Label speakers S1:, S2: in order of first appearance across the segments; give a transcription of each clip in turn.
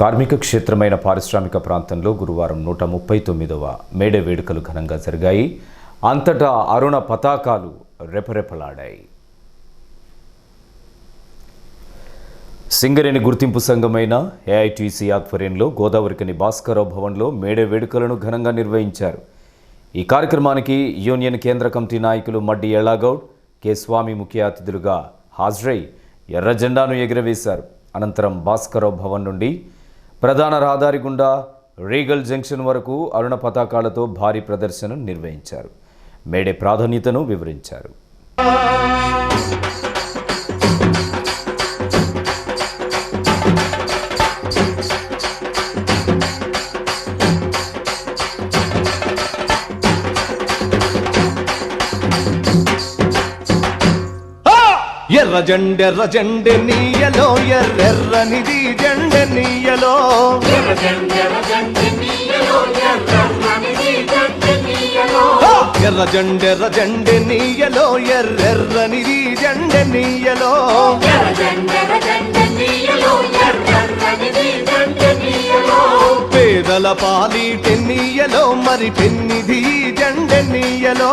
S1: కార్మిక క్షేత్రమైన పారిశ్రామిక ప్రాంతంలో గురువారం నూట ముప్పై తొమ్మిదవ మేడే వేడుకలు ఘనంగా జరిగాయి. అంతటా అరుణ పతాకాలు రెపరెపలాడాయి. సింగరేణి గుర్తింపు సంఘమైన ఏఐటీసీ ఆధ్వర్యంలో గోదావరికని భాస్కరరావు భవన్లో మేడే వేడుకలను ఘనంగా నిర్వహించారు. ఈ కార్యక్రమానికి యూనియన్ కేంద్ర కమిటీ నాయకులు మడ్డి ఎళాగౌడ్ కె స్వామి ముఖ్య అతిథులుగా హాజరై ఎర్ర జెండాను ఎగురవేశారు. అనంతరం భాస్కరరావు భవన్ నుండి ప్రధాన రహదారి గుండా రీగల్ జంక్షన్ వరకు అరుణ పతాకాలతో భారీ ప్రదర్శన నిర్వహించారు. మేడే ప్రాధాన్యతను వివరించారు.
S2: జెండెర్ర జెండె నీయలో ఎర్రెర్రనిది జెండె నీయలో. ఎర్ర జెండెర్ర జెండె నీయలో ఎర్రెర్రనిది జెండె నీయలో. పేదల పాలి టెన్నీయలో మరి పెన్నిధి జెండె నీయలో.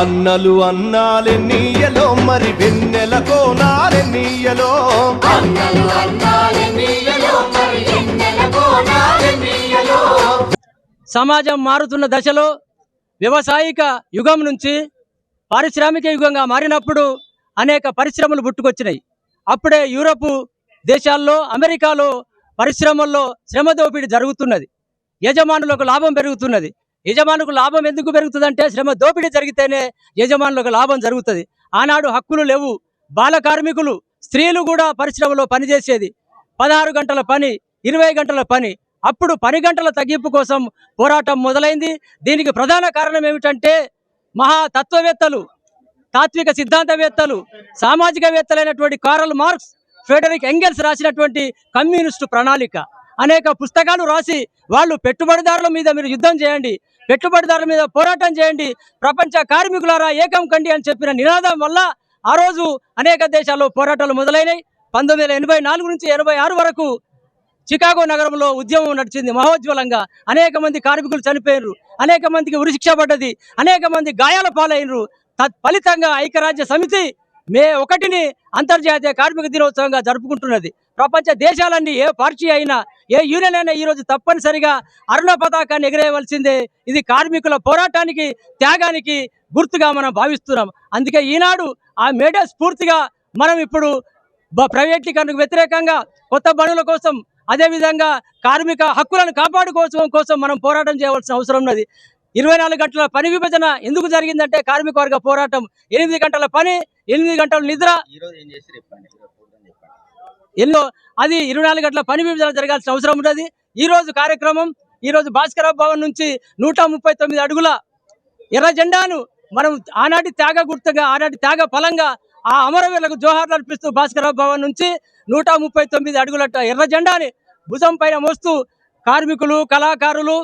S2: అన్నలు అన్నాలె నీయలో మరి వెన్నెల కోనాలె నీయలో.
S3: సమాజం మారుతున్న దశలో వ్యవసాయిక యుగం నుంచి పారిశ్రామిక యుగంగా మారినప్పుడు అనేక పరిశ్రమలు పుట్టుకొచ్చినాయి. అప్పుడే యూరప్ దేశాల్లో అమెరికాలో పరిశ్రమల్లో శ్రమ దోపిడీ జరుగుతున్నది. యజమానులకు లాభం పెరుగుతున్నది. యజమానులకు లాభం ఎందుకు పెరుగుతుందంటే శ్రమ దోపిడీ జరిగితేనే యజమానులకు లాభం జరుగుతుంది. ఆనాడు హక్కులు లేవు. బాల కార్మికులు స్త్రీలు కూడా పరిశ్రమలో పనిచేసేది పదహారు గంటల పని ఇరవై గంటల పని. అప్పుడు పని గంటల తగ్గింపు కోసం పోరాటం మొదలైంది. దీనికి ప్రధాన కారణం ఏమిటంటే మహా తత్వవేత్తలు తాత్విక సిద్ధాంతవేత్తలు సామాజికవేత్తలైనటువంటి కారల్ మార్క్స్ ఫెడరిక్ ఎంగెల్స్ రాసినటువంటి కమ్యూనిస్టు ప్రణాళిక. అనేక పుస్తకాలు రాసి వాళ్ళు పెట్టుబడిదారుల మీద మీరు యుద్ధం చేయండి. పెట్టుబడిదారుల మీద పోరాటం చేయండి. ప్రపంచ కార్మికులారా ఏకం కండి అని చెప్పిన నినాదం వల్ల ఆ రోజు అనేక దేశాల్లో పోరాటాలు మొదలైనవి పంతొమ్మిది ఎనభై నాలుగు నుంచి ఎనభై ఆరు వరకు చికాగో నగరంలో ఉద్యమం నడిచింది మహోజ్వలంగా. అనేక మంది కార్మికులు చనిపోయారు అనేక మందికి ఉరిశిక్ష పడ్డది. అనేక మంది గాయాల పాలైనరు తత్ఫలితంగా ఐక్యరాజ్య సమితి మే ఒకటిని అంతర్జాతీయ కార్మిక దినోత్సవంగా జరుపుకుంటున్నది. ప్రపంచ దేశాలన్నీ ఏ పార్టీ అయినా ఏ యూనియన్ అయినా ఈ రోజు తప్పనిసరిగా అరుణ పతాకాన్ని ఎగిరేయవలసిందే. ఇది కార్మికుల పోరాటానికి త్యాగానికి గుర్తుగా మనం భావిస్తున్నాం. అందుకే ఈనాడు ఆ మేడే స్ఫూర్తిగా మనం ఇప్పుడు ప్రైవేటీకరణకు వ్యతిరేకంగా కొత్త పనుల కోసం అదేవిధంగా కార్మిక హక్కులను కాపాడుకోవడం కోసం మనం పోరాటం చేయవలసిన అవసరం ఉన్నది. ఇరవై నాలుగు గంటల పని విభజన ఎందుకు జరిగిందంటే కార్మిక వర్గ పోరాటం. ఎనిమిది గంటల పని ఎనిమిది గంటల నిద్ర
S4: ఈరోజు ఏం చేసి చెప్పండి ఈరోజు ప్రోగ్రామ్ చెప్పండి
S3: ఎన్నో అది ఇరవై నాలుగు గంటల పని విభజన జరగాల్సిన అవసరం ఉంటుంది ఈ రోజు కార్యక్రమం ఈ రోజు భాస్కర భవన్ నుంచి నూట ముప్పై తొమ్మిది అడుగుల ఎర్ర జెండాను మనం ఆనాటి త్యాగ గుర్తుగా ఆనాటి త్యాగ ఫలంగా ఆ అమరవీరులకు జోహార్లు అర్పిస్తూ భాస్కర భవన్ నుంచి నూట ముప్పై తొమ్మిది అడుగుల ఎర్ర జెండాని భుజం పైన మోస్తూ కార్మికులు కళాకారులు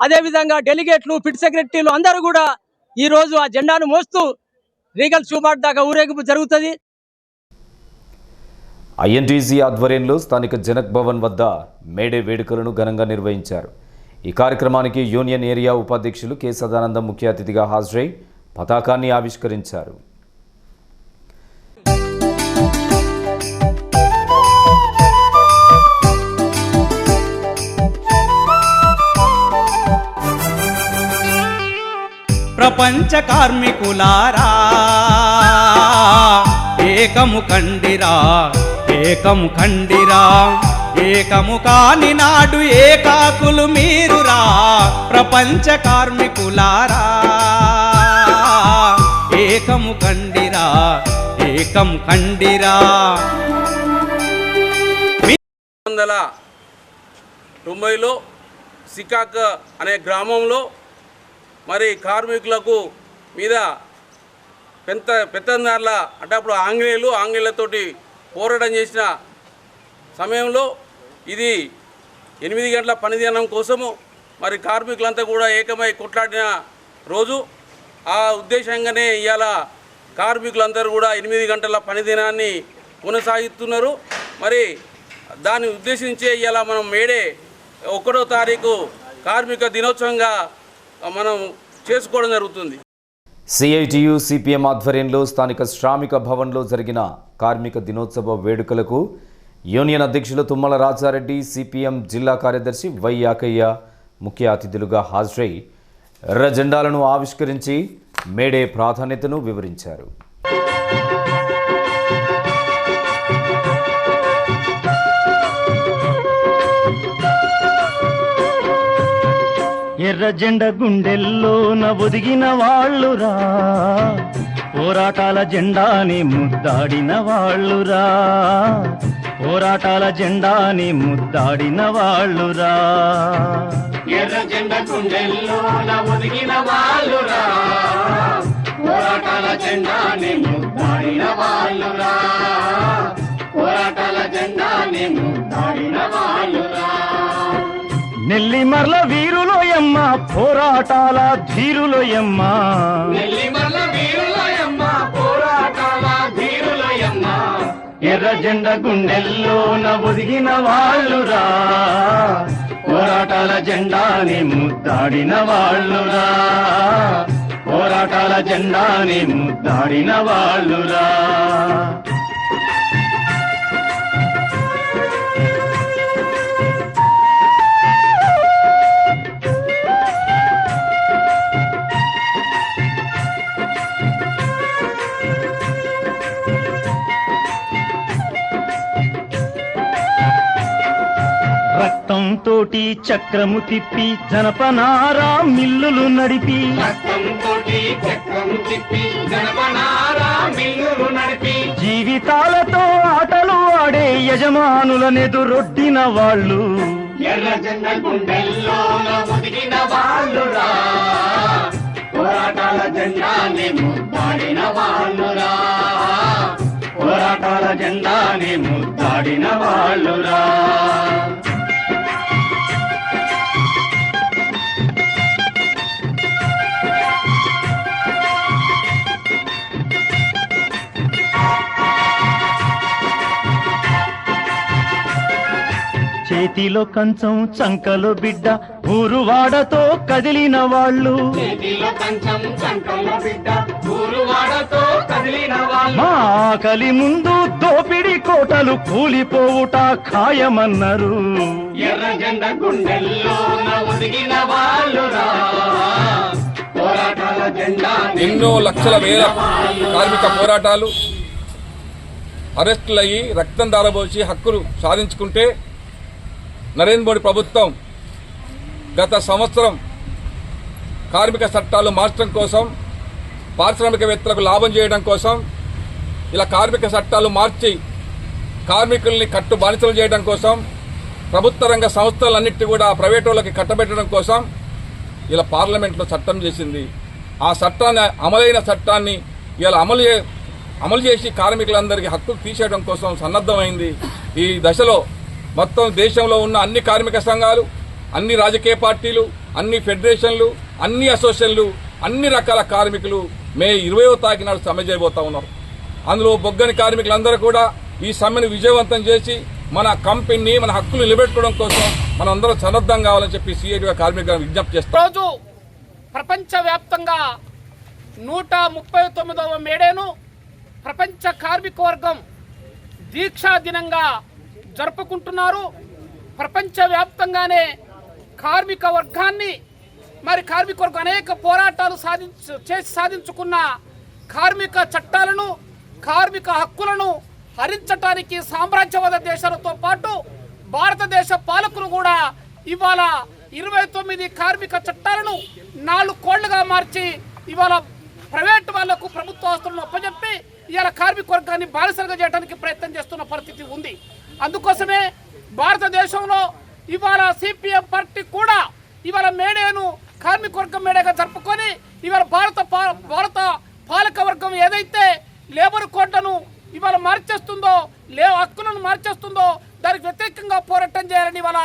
S3: అదేవిధంగా డెలిగేట్లు పిట్ సెక్రటరీలు అందరూ కూడా ఈ రోజు ఆ జెండాను మోస్తూ రీగల్ షూబాట్ దాకా ఊరేగింపు జరుగుతుంది.
S1: ఐఎన్టీసీ ఆధ్వర్యంలో స్థానిక జనక్ భవన్ వద్ద మేడే వేడుకలను ఘనంగా నిర్వహించారు. ఈ కార్యక్రమానికి యూనియన్ ఏరియా ఉపాధ్యక్షులు కె సదానందం ముఖ్య అతిథిగా హాజరై పతాకాన్ని ఆవిష్కరించారు.
S5: ప్రపంచ కార్మికులారా ఏకము కండిరా ఏకము ఖండిరా
S6: ఏకము కాని నాడు ఏకాకులు మీరురా ప్రపంచ కార్మికులారా. ఏకము కండిరా ఏకం కండిరా.
S7: వందల తొంభైలో సికాక్ అనే గ్రామంలో మరి కార్మికులకు మీద పెంత పెత్తందారుల అంటే అప్పుడు ఆంగ్లేయులు ఆంగ్లేయులతోటి పోరాటం చేసిన సమయంలో ఇది ఎనిమిది గంటల పనిదినం కోసము మరి కార్మికులంతా కూడా ఏకమై కొట్లాడిన రోజు. ఆ ఉద్దేశంగానే ఇవాళ కార్మికులందరూ కూడా ఎనిమిది గంటల పనిదినాన్ని కొనసాగిస్తున్నారు. మరి దాన్ని ఉద్దేశించే ఇలా మనం మేడే ఒకటో తారీఖు కార్మిక దినోత్సవంగా మనం చేసుకోవడం జరుగుతుంది.
S1: సిఐటియు సిపిఎం ఆధ్వర్యంలో స్థానిక శ్రామిక భవన్లో జరిగిన కార్మిక దినోత్సవ వేడుకలకు యూనియన్ అధ్యక్షులు తుమ్మల రాజారెడ్డి సిపిఎం జిల్లా కార్యదర్శి వై యాకయ్య ముఖ్య అతిథులుగా హాజరై ఎర్ర జెండాలను ఆవిష్కరించి మేడే ప్రాధాన్యతను వివరించారు.
S8: ఎర్ర జెండ గుండెల్లోన ఒదిగిన వాళ్ళురా. పోరాటాల జెండాని ముద్దాడిన వాళ్ళురా. పోరాటాల జెండాని ముద్దాడిన వాళ్ళురా. ఎర్ర జెండ గుండెల్లోన ఒదిగిన వాళ్ళురా. పోరాటాల జెండాని ముద్దాడిన వాళ్ళురా. పోరాటాల జెండాని ముద్దాడిన వాళ్ళురా. నెల్లిమర్ల వీరులోయమ్మ పోరాటాల ధీరులోయమ్మ. నెల్లిమర్ల వీరులోయమ్మ ఎర్ర జెండ గుండెల్లోన ఒదిగిన వాళ్ళురా. పోరాటాల జెండాని ముద్దాడిన వాళ్ళురా. పోరాటాల జెండాని ముద్దాడిన వాళ్ళురా. తోటి చక్రము తిప్పి జనపనారా మిల్లులు నడిపి. రక్తం తోటి చక్రము తిప్పి జనపనారా మిల్లులు నడిపి. జీవితాలతో ఆటలు ఆడే యజమానులనెదురొడ్డిన వాళ్ళు. ఎర్ర జెండ గుండెల్లోన ఒదిగిన వాళ్ళురా. పోరాటాల జెండాని ముద్దాడిన వాళ్ళురా. పోరాటాల జెండాని ముద్దాడిన వాళ్ళురా. చేతిలో కంచం చంకలో బిడ్డ ఊరు వాడతో కదిలిన వాళ్ళు. మా ఆకలి ముందు దోపిడి కోటలు కూలిపోవుట ఖాయమన్నారు. ఎర్ర జెండ గుండెల్లో ఒదిగిన వాళ్ళురా. పోరాటాల జెండా
S9: ఎన్నో లక్షల వేల కార్మిక పోరాటాలు అరెస్టులయ్యి రక్తం దారబోసి హక్కులు సాధించుకుంటే నరేంద్ర మోడీ ప్రభుత్వం గత సంవత్సరం కార్మిక చట్టాలు మార్చడం కోసం పారిశ్రామికవేత్తలకు లాభం చేయడం కోసం ఇలా కార్మిక చట్టాలు మార్చి కార్మికుల్ని కట్టు బానిసలు చేయడం కోసం ప్రభుత్వ రంగ సంస్థలన్నిటి కూడా ప్రైవేట్ వాళ్ళకి కట్టబెట్టడం కోసం ఇలా పార్లమెంట్లో చట్టం చేసింది. ఆ చట్టాన్ని అమలైన చట్టాన్ని ఇలా అమలు అమలు చేసి కార్మికులందరికీ హక్కులు తీసేయడం కోసం సన్నద్ధమైంది. ఈ దశలో మొత్తం దేశంలో ఉన్న అన్ని కార్మిక సంఘాలు అన్ని రాజకీయ పార్టీలు అన్ని ఫెడరేషన్లు అన్ని అసోసియేషన్లు అన్ని రకాల కార్మికులు మే ఇరవయో తారీఖు నాడు సమ్మె చేయబోతా ఉన్నారు. అందులో బొగ్గని కార్మికులందరూ కూడా ఈ సమ్మెను విజయవంతం చేసి మన కంపెనీని మన హక్కులు నిలబెట్టుకోవడం కోసం మనం అందరం సన్నద్ధం కావాలని చెప్పి సిఐటిగా కార్మికులను విజ్ఞప్తి చేస్తాం
S10: రోజు ప్రపంచవ్యాప్తంగా నూట ముప్పై తొమ్మిదవ మేడేను ప్రపంచ కార్మిక వర్గం దీక్షా దినంగా జరుపుకుంటున్నారు. ప్రపంచవ్యాప్తంగానే కార్మిక వర్గాన్ని మరి కార్మిక వర్గం అనేక పోరాటాలు సాధించు చేసి సాధించుకున్న కార్మిక చట్టాలను కార్మిక హక్కులను హరించటానికి సామ్రాజ్యవాద దేశాలతో పాటు భారతదేశ పాలకులు కూడా ఇవాళ ఇరవై తొమ్మిది కార్మిక చట్టాలను నాలుగు కోళ్ళుగా మార్చి ఇవాళ ప్రైవేట్ వాళ్ళకు ప్రభుత్వ ఆస్తులను అప్పచెప్పి ఇవాళ కార్మిక వర్గాన్ని బానిసలుగా చేయడానికి ప్రయత్నం చేస్తున్న పరిస్థితి ఉంది. అందుకోసమే భారతదేశంలో ఇవాళ సిపిఎం పార్టీ కూడా ఇవాళ మేడేను కార్మికవర్గం మేడేగా జరుపుకొని ఇవాళ భారత భారత పాలక వర్గం ఏదైతే లేబర్ కోడ్లను ఇవాళ మార్చేస్తుందో లే హక్కులను మార్చేస్తుందో దానికి వ్యతిరేకంగా పోరాటం చేయాలని ఇవాళ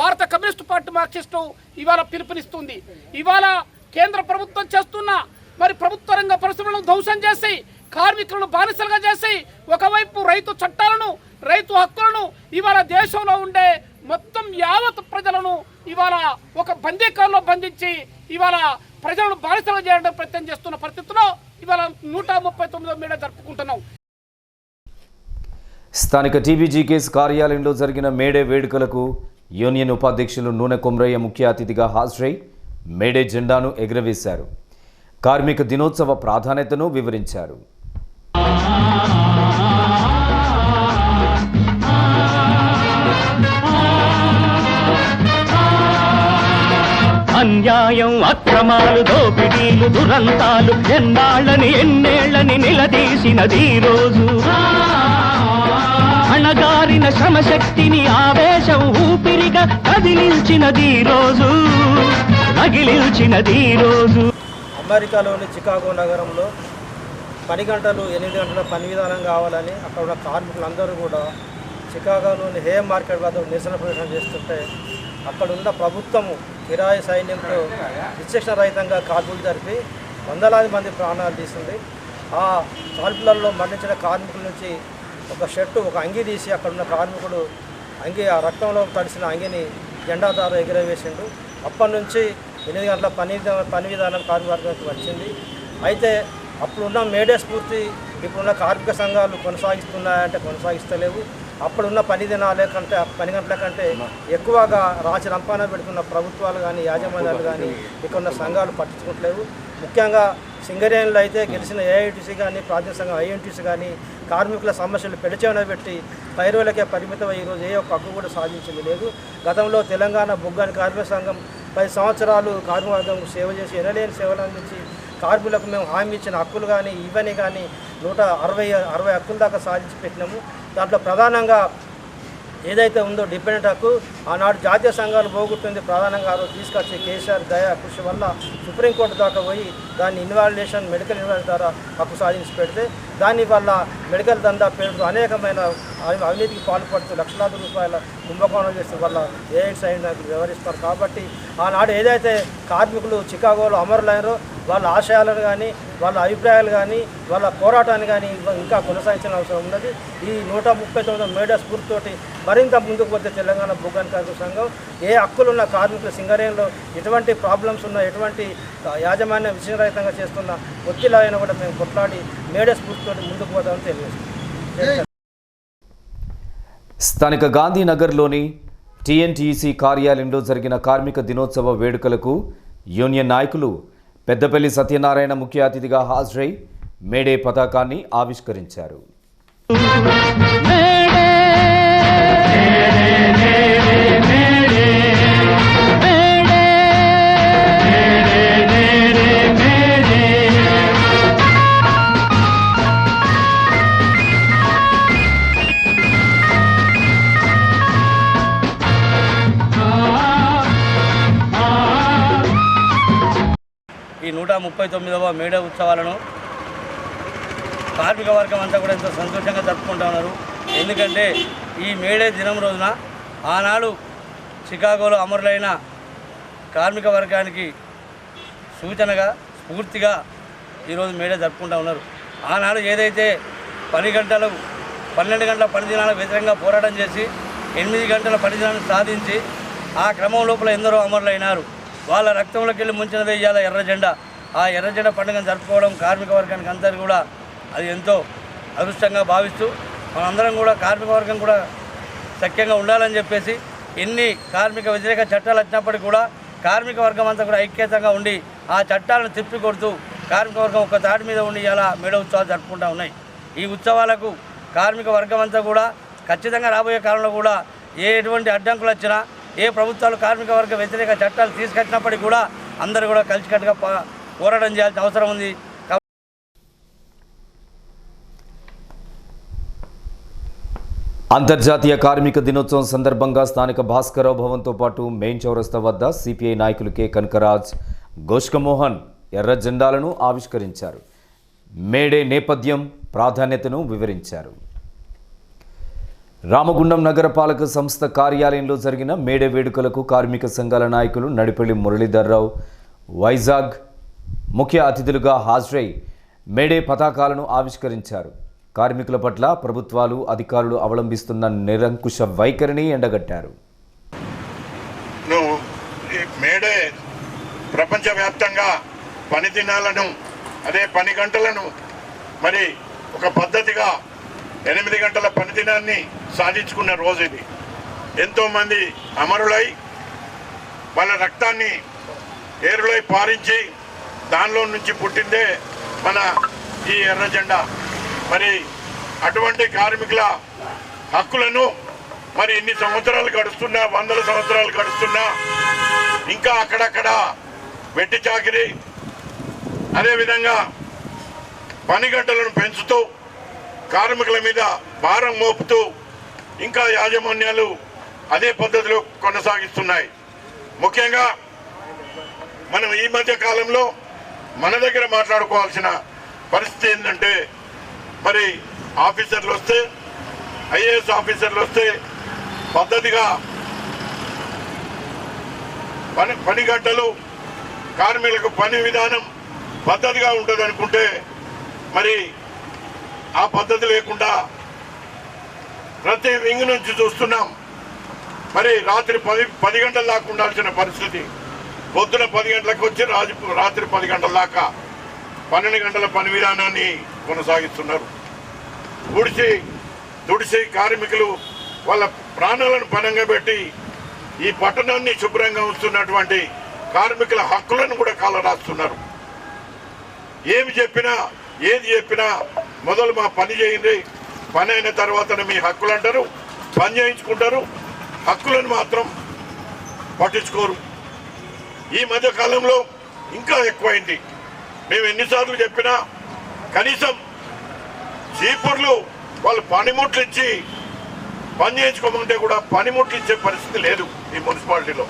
S10: భారత కమ్యూనిస్ట్ పార్టీ మార్క్సిస్టు ఇవాళ పిలుపునిస్తుంది. ఇవాళ కేంద్ర ప్రభుత్వం చేస్తున్న మరి ప్రభుత్వ రంగ పరిశ్రమలను ధ్వంసం చేసి కార్మికులను బానిసలుగా చేసి ఒకవైపు రైతు చట్టాలను రైతు హక్కులను ఇవాళ దేశంలో ఉండే మొత్తం యావత్ ప్రజలను ఇవాళ ఒక బందీకారంలో బంధించి ఇవాళ ప్రజలను బానిసలుగా చేయడం ప్రయత్నం చేస్తున్న పరిస్థితిలో ఇవాళ నూట ముప్పై తొమ్మిదో మేడ జరుపుకుంటున్నాం.
S1: స్థానిక టీబీజీకేస్ కార్యాలయంలో జరిగిన మేడే వేడుకలకు యూనియన్ ఉపాధ్యక్షులు నూనె కొమ్రయ్య ముఖ్య అతిథిగా హాజరై మేడే జెండాను ఎగురవేశారు. కార్మిక దినోత్సవ ప్రాధాన్యతను వివరించారు.
S11: అన్యాయం అక్రమాలు దోపిడీలు దురంతాలు ఎన్నాళ్ళని ఎన్నేళ్ళని నిలదీసినది రోజు. అణగారిన శ్రమశక్తిని ఆవేశం ఊపిరిగా కదిలించినది రోజు. రగిలించినది రోజు.
S12: అమెరికాలోని చికాగో నగరంలో పని గంటలు ఎనిమిది గంటల పని విధానం కావాలని అక్కడ ఉన్న కార్మికులందరూ కూడా చికాగోలోని హే మార్కెట్ వద్ద నిరసన ప్రదర్శన చేస్తుంటే అక్కడ ఉన్న ప్రభుత్వము కిరాయి సైన్యంతో విచక్షణ రహితంగా కాల్పులు జరిపి వందలాది మంది ప్రాణాలు తీసింది. ఆ కాల్పులలో మరణించిన కార్మికుల నుంచి ఒక షర్టు ఒక అంగి తీసి అక్కడ ఉన్న కార్మికుడు అంగి ఆ రక్తంలో తడిసిన అంగిని జెండాదారు ఎగిరవేసిండు. అప్పటి నుంచి ఎనిమిది గంటల పని పని విధానం కార్మికవర్గానికి వచ్చింది. అయితే అప్పుడున్న మేడే స్ఫూర్తి ఇప్పుడున్న కార్మిక సంఘాలు కొనసాగిస్తున్నాయంటే కొనసాగిస్తలేవు. అప్పుడున్న పని దినాలే కంటే పని గంటల కంటే ఎక్కువగా రాచి రంపాన పెడుతున్న ప్రభుత్వాలు కానీ యాజమాన్యాలు కానీ ఇక్కడ ఉన్న సంఘాలు పట్టించుకుంటలేవు. ముఖ్యంగా సింగరేణులు అయితే గెలిచిన ఏఐటీసీ కానీ ప్రాంతీయ సంఘం ఐఎన్టీసీ కానీ కార్మికుల సమస్యలు పెడచేవన పెట్టి పైరువులకే పరిమితం ఈరోజు ఏ ఒక్క హక్కు కూడా సాధించింది లేదు. గతంలో తెలంగాణ బొగ్గాని కార్మిక సంఘం పది సంవత్సరాలు కార్మిక వర్గం సేవ చేసి ఎనలేని సేవలు అందించి కార్మికులకు మేము హామీ ఇచ్చిన హక్కులు కానీ ఇవన్నీ కానీ నూట అరవై అరవై హక్కుల దాకా సాధించి పెట్టినాము. దాంట్లో ప్రధానంగా ఏదైతే ఉందో డిపెండెంట్ హక్కు ఆనాడు జాతీయ సంఘాలు పోగొట్టింది ప్రధానంగా ఆ రోజు తీసుకొచ్చే కేసీఆర్ దయా కృషి వల్ల సుప్రీంకోర్టు దాకా పోయి దాన్ని ఇన్వాలిడేషన్ మెడికల్ ఇన్వాలిడ్ ద్వారా హక్కు సాధించి పెడితే దానివల్ల మెడికల్ దందా పేరుతో అనేకమైన అవి- అవినీతికి పాల్పడుతూ లక్షలాది రూపాయల కుంభకోణం చేసే వల్ల ఏఐడ్స్ అయిన వ్యవహరిస్తారు కాబట్టి ఆనాడు ఏదైతే కార్మికులు చికాగోలో అమరులైనరో వాళ్ళ ఆశయాలను కానీ వాళ్ళ అభిప్రాయాలు కానీ వాళ్ళ పోరాటాన్ని కానీ ఇంకా కొనసాగించిన అవసరం ఉన్నది. ఈ నూట ముప్పై తొమ్మిది మేడ స్ఫూర్తితోటి మరింత ముందుకు పోతే తెలంగాణ భూగాన్ కార్మిక సంఘం ఏ హక్కులున్న కార్మికుల సింగరేణిలో ఎటువంటి ప్రాబ్లమ్స్ ఉన్నా ఎటువంటి యాజమాన్య విషయరహితంగా చేస్తున్న ఒత్తిళ్ళైనా కూడా మేము కొట్లాడి మేడ స్ఫూర్తితోటి ముందుకు పోతామని తెలియజేస్తాం
S1: స్థానిక గాంధీనగర్లోని టీఎన్టీసీ కార్యాలయంలో జరిగిన కార్మిక దినోత్సవ వేడుకలకు యూనియన్ నాయకులు పెద్దపల్లి సత్యనారాయణ ముఖ్య అతిథిగా హాజరై మేడే పతాకాన్ని ఆవిష్కరించారు.
S12: ముప్పై తొమ్మిదవ మేడే ఉత్సవాలను కార్మిక వర్గం అంతా కూడా ఎంతో సంతోషంగా జరుపుకుంటా ఉన్నారు. ఎందుకంటే ఈ మేడే దినం రోజున ఆనాడు చికాగోలో అమరులైన కార్మిక వర్గానికి సూచనగా స్ఫూర్తిగా ఈరోజు మేడే జరుపుకుంటా ఉన్నారు. ఆనాడు ఏదైతే పని గంటలు పన్నెండు గంటల పని దినాలకు వ్యతిరేకంగా పోరాటం చేసి ఎనిమిది గంటల పని సాధించి ఆ క్రమం లోపల ఎందరో అమరులైనారు. వాళ్ళ రక్తంలోకి వెళ్ళి ముంచిన వేయాల ఎర్ర జెండా ఆ ఎర్రజెండ పండుగను జరుపుకోవడం కార్మిక వర్గానికి అందరు కూడా అది ఎంతో అదృష్టంగా భావిస్తూ మనందరం కూడా కార్మిక వర్గం కూడా సఖ్యంగా ఉండాలని చెప్పేసి ఎన్ని కార్మిక వ్యతిరేక చట్టాలు వచ్చినప్పటికీ కూడా కార్మిక వర్గం అంతా కూడా ఐక్యతంగా ఉండి ఆ చట్టాలను తిప్పి కొడుతూ కార్మిక వర్గం ఒక తాటి మీద ఉండి ఇలా మేడ ఉత్సవాలు జరుపుకుంటూ ఉన్నాయి. ఈ ఉత్సవాలకు కార్మిక వర్గం అంతా కూడా ఖచ్చితంగా రాబోయే కాలంలో కూడా
S13: ఏ ఎటువంటి అడ్డంకులు వచ్చినా ఏ ప్రభుత్వాలు కార్మిక వర్గ వ్యతిరేక చట్టాలు తీసుకొచ్చినప్పటికీ కూడా అందరూ కూడా కలిసికట్టుగా పోరాటం చేయాల్సిన అవసరం ఉంది.
S1: అంతర్జాతీయ కార్మిక దినోత్సవం సందర్భంగా స్థానిక భాస్కరరావు భవన్తో పాటు మెయిన్ చౌరస్తా వద్ద సిపిఐ నాయకులు కె. కనకరాజ్ గోష్కమోహన్ ఎర్ర జెండాలను ఆవిష్కరించారు. మేడే నేపథ్యం ప్రాధాన్యతను వివరించారు. రామగుండం నగరపాలక సంస్థ కార్యాలయంలో జరిగిన మేడే వేడుకలకు కార్మిక సంఘాల నాయకులు నడిపల్లి మురళీధర్రావు వైజాగ్ ముఖ్య అతిథులుగా హాజరై మేడే పతాకాలను ఆవిష్కరించారు. కార్మికుల పట్ల ప్రభుత్వాలు అధికారులు అవలంబిస్తున్న నిరంకుశ వైఖరిని ఎండగట్టారు.
S14: మేడే ప్రపంచవ్యాప్తంగా పని దినాలను అదే పని గంటలను మరి ఒక పద్ధతిగా ఎనిమిది గంటల పని దినాన్ని సాధించుకున్న రోజు ఇది. ఎంతోమంది అమరులై వాళ్ళ రక్తాన్ని ఏరులై పారించి దానిలో నుంచి పుట్టిందే మన ఈ ఎర్ర జెండా. మరి అటువంటి కార్మికుల హక్కులను మరి ఇన్ని సంవత్సరాలు గడుస్తున్నా వందల సంవత్సరాలు గడుస్తున్నా ఇంకా అక్కడక్కడ వెట్టి చాకిరి అదేవిధంగా పని గంటలను పెంచుతూ కార్మికుల మీద భారం మోపుతూ ఇంకా యాజమాన్యాలు అదే పద్ధతిలో కొనసాగిస్తున్నాయి. ముఖ్యంగా మనం ఈ మధ్య కాలంలో మన దగ్గర మాట్లాడుకోవాల్సిన పరిస్థితి ఏంటంటే మరి ఆఫీసర్లు వస్తే ఐఏఎస్ ఆఫీసర్లు వస్తే పద్ధతిగా పని పని గంటలు కార్మికులకు పని విధానం పద్ధతిగా ఉంటుంది అనుకుంటే మరి ఆ పద్ధతి లేకుండా ప్రతి వింగ్ నుంచి చూస్తున్నాం. మరి రాత్రి పది పది గంటల దాకా ఉండాల్సిన పరిస్థితి. పొద్దున పది గంటలకు వచ్చి రాజు రాత్రి పది గంటల దాకా పన్నెండు గంటల పని విధానాన్ని కొనసాగిస్తున్నారు. తుడిచి తుడిచి కార్మికులు వాళ్ళ ప్రాణాలను పనంగా పెట్టి ఈ పట్టణాన్ని శుభ్రంగా ఉంచుతున్నటువంటి కార్మికుల హక్కులను కూడా కాలరాస్తున్నారు. ఏమి చెప్పినా ఏది చెప్పినా మొదలు మా పని చేయండి పని అయిన తర్వాత మీ హక్కులు అంటారు పని చేయించుకుంటారు హక్కులను మాత్రం పట్టించుకోరు. ఈ మధ్య కాలంలో ఇంకా ఎక్కువైంది. మేము ఎన్నిసార్లు చెప్పినా కనీసం చీపుర్లు వాళ్ళు పనిముట్లు ఇచ్చి పని చేయించుకోమంటే కూడా పనిముట్లు ఇచ్చే పరిస్థితి లేదు ఈ మున్సిపాలిటీలో.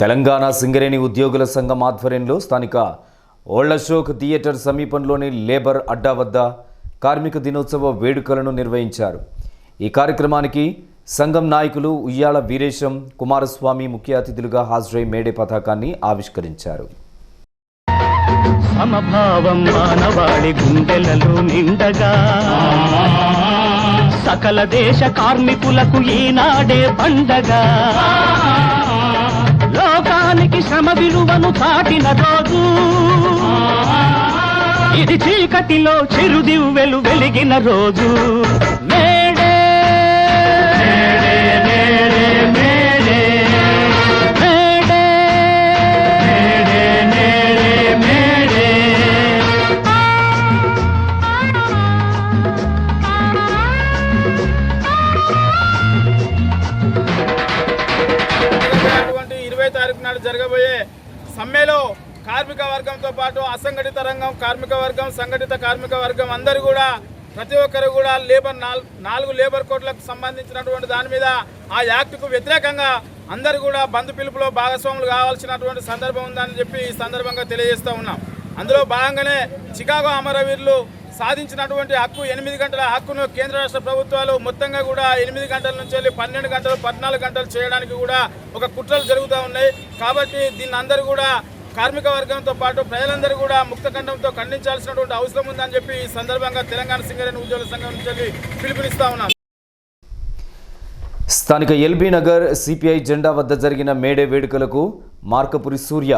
S1: తెలంగాణ సింగరేణి ఉద్యోగుల సంఘం ఆధ్వర్యంలో స్థానిక ఓల్డ్ అశోక్ థియేటర్ సమీపంలోని లేబర్ అడ్డా వద్ద కార్మిక దినోత్సవ వేడుకలను నిర్వహించారు. ఈ కార్యక్రమానికి సంఘం నాయకులు ఉయ్యాల వీరేశం కుమారస్వామి ముఖ్య అతిథులుగా హాజరై మేడే పతాకాన్ని ఆవిష్కరించారు.
S11: సమభావం మానవాళి గుండెలలో నిండగా. సకల దేశ కార్మికులకు ఈనాడే పండగ. లోకానికి శ్రమ విలువను చాటిన రోజు. ఇది చీకటిలో చిరుదివ్వెలు వెలిగిన రోజు.
S15: కార్మిక వర్గంతో పాటు అసంఘటిత రంగం కార్మిక వర్గం సంఘటిత కార్మిక వర్గం అందరూ కూడా ప్రతి ఒక్కరు కూడా లేబర్ నాలుగు లేబర్ కోడ్లకు సంబంధించినటువంటి దాని మీద ఆ యాక్ట్కు వ్యతిరేకంగా అందరూ కూడా బంధు పిలుపులో భాగస్వాములు కావాల్సినటువంటి సందర్భం ఉందని చెప్పి ఈ సందర్భంగా తెలియజేస్తూ ఉన్నాం. అందులో భాగంగానే చికాగో అమరవీరులు సాధించినటువంటి హక్కు ఎనిమిది గంటల హక్కును కేంద్ర రాష్ట్ర ప్రభుత్వాలు మొత్తంగా కూడా ఎనిమిది గంటల నుంచి వెళ్ళి పన్నెండు గంటలు పద్నాలుగు గంటలు చేయడానికి కూడా ఒక కుట్రలు జరుగుతూ ఉన్నాయి. కాబట్టి దీన్ని అందరూ కూడా కార్మిక వర్గంతో పాటు ప్రజలందరూ కూడా ముక్తఖండంతో ఖండించాల్సినటువంటి అవసరం ఉందని చెప్పి ఈ సందర్భంగా తెలంగాణ సింగరేణి ఉద్యోగుల సంఘం నుంచి పిలుపునిస్తా ఉన్నాం.
S1: స్థానిక ఎల్బీ నగర్ సిపిఐ జెండా వద్ద జరిగిన మేడే వేడుకలకు మార్కపురి సూర్య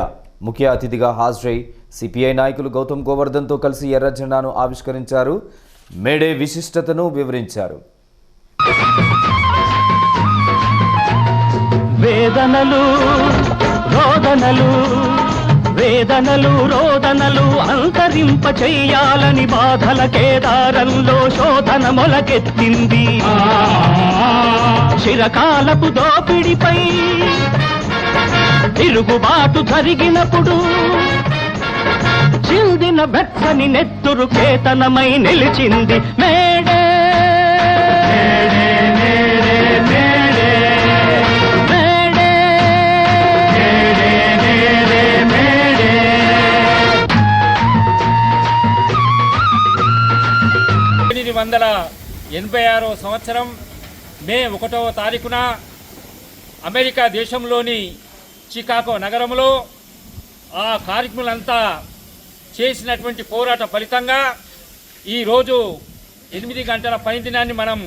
S1: ముఖ్య అతిథిగా హాజరై సిపిఐ నాయకులు గౌతమ్ గోవర్ధన్తో కలిసి ఎర్ర జెండాను ఆవిష్కరించారు. మేడే విశిష్టతను వివరించారు.
S11: వేదనలు రోదనలు వేదనలు రోదనలు అంతరింప చెయ్యాలని బాధల కేదారంలో శోధన మొలకెత్తింది. చిరకాలపు దోపిడిపై తిరుగుబాటు జరిగినప్పుడు చిందిన వెచ్చని నెత్తురు కేతనమై నిలిచింది మేడే మేడే
S5: వందల ఎనభై ఆరో సంవత్సరం మే ఒకటవ తారీఖున అమెరికా దేశంలోని చికాగో నగరంలో ఆ కార్మికులంతా చేసినటువంటి పోరాట ఫలితంగా ఈరోజు ఎనిమిది గంటల పని దినాన్ని మనం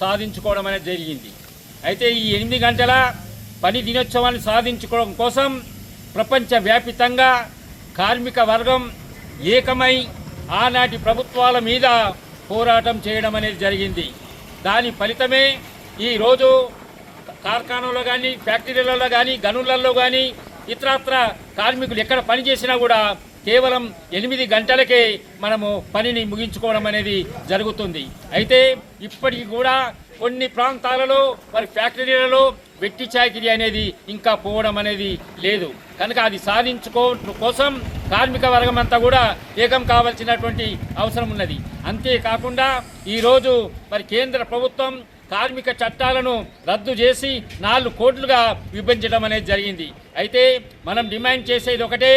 S5: సాధించుకోవడం అనేది జరిగింది. అయితే ఈ ఎనిమిది గంటల పని దినోత్సవాన్ని సాధించుకోవడం కోసం ప్రపంచవ్యాపితంగా కార్మిక వర్గం ఏకమై ఆనాటి ప్రభుత్వాల మీద పోరాటం చేయడం అనేది జరిగింది. దాని ఫలితమే ఈరోజు కార్ఖానాలో కానీ ఫ్యాక్టరీలలో కానీ గనులలో కానీ ఇతరత్ర కార్మికులు ఎక్కడ పని చేసినా కూడా కేవలం ఎనిమిది గంటలకే మనము పనిని ముగించుకోవడం అనేది జరుగుతుంది. అయితే ఇప్పటికి కూడా కొన్ని ప్రాంతాలలో మరి ఫ్యాక్టరీలలో వెట్టి చాకిరి అనేది ఇంకా పోవడం అనేది లేదు. కనుక అది సాధించుకో కోసం కార్మిక వర్గం అంతా కూడా ఏకం కావాల్సినటువంటి అవసరం ఉన్నది. అంతేకాకుండా ఈరోజు మరి కేంద్ర ప్రభుత్వం కార్మిక చట్టాలను రద్దు చేసి నాలుగు కోట్లుగా విభజించడం అనేది జరిగింది. అయితే మనం డిమాండ్ చేసేది ఒకటే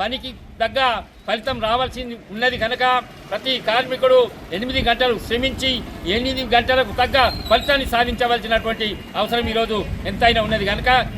S5: పనికి తగ్గ ఫలితం రావాల్సింది ఉన్నది కనుక ప్రతి కార్మికుడు ఎనిమిది గంటలు శ్రమించి ఎనిమిది గంటలకు తగ్గ ఫలితాన్ని సాధించవలసినటువంటి అవసరం ఈరోజు ఎంతైనా ఉన్నది కనుక